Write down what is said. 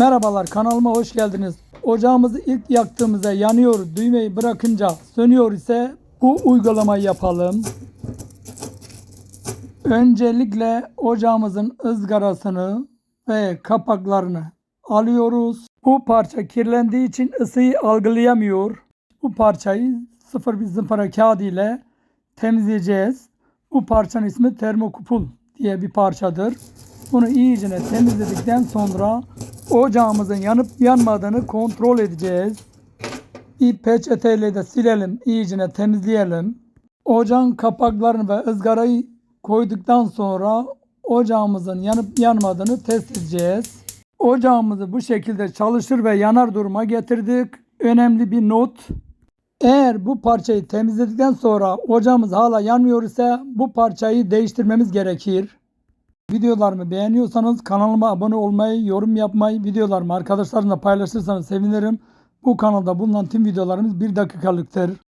Merhabalar kanalıma hoş geldiniz. Ocağımızı ilk yaktığımızda yanıyor, düğmeyi bırakınca sönüyor ise bu uygulamayı yapalım. Öncelikle ocağımızın ızgarasını ve kapaklarını alıyoruz. Bu parça kirlendiği için ısıyı algılayamıyor. Bu parçayı sıfır bir zımpara kağıdı ile temizleyeceğiz. Bu parçanın ismi termokupul diye bir parçadır. Bunu iyicene temizledikten sonra ocağımızın yanıp yanmadığını kontrol edeceğiz. Bir peçeteyle de silelim, iyicene temizleyelim. Ocağın kapaklarını ve ızgarayı koyduktan sonra ocağımızın yanıp yanmadığını test edeceğiz. Ocağımızı bu şekilde çalışır ve yanar duruma getirdik. Önemli bir not. Eğer bu parçayı temizledikten sonra ocağımız hala yanmıyor ise bu parçayı değiştirmemiz gerekir. Videolarımı beğeniyorsanız kanalıma abone olmayı, yorum yapmayı, videolarımı arkadaşlarınızla paylaşırsanız sevinirim. Bu kanalda bulunan tüm videolarımız bir dakikalıktır.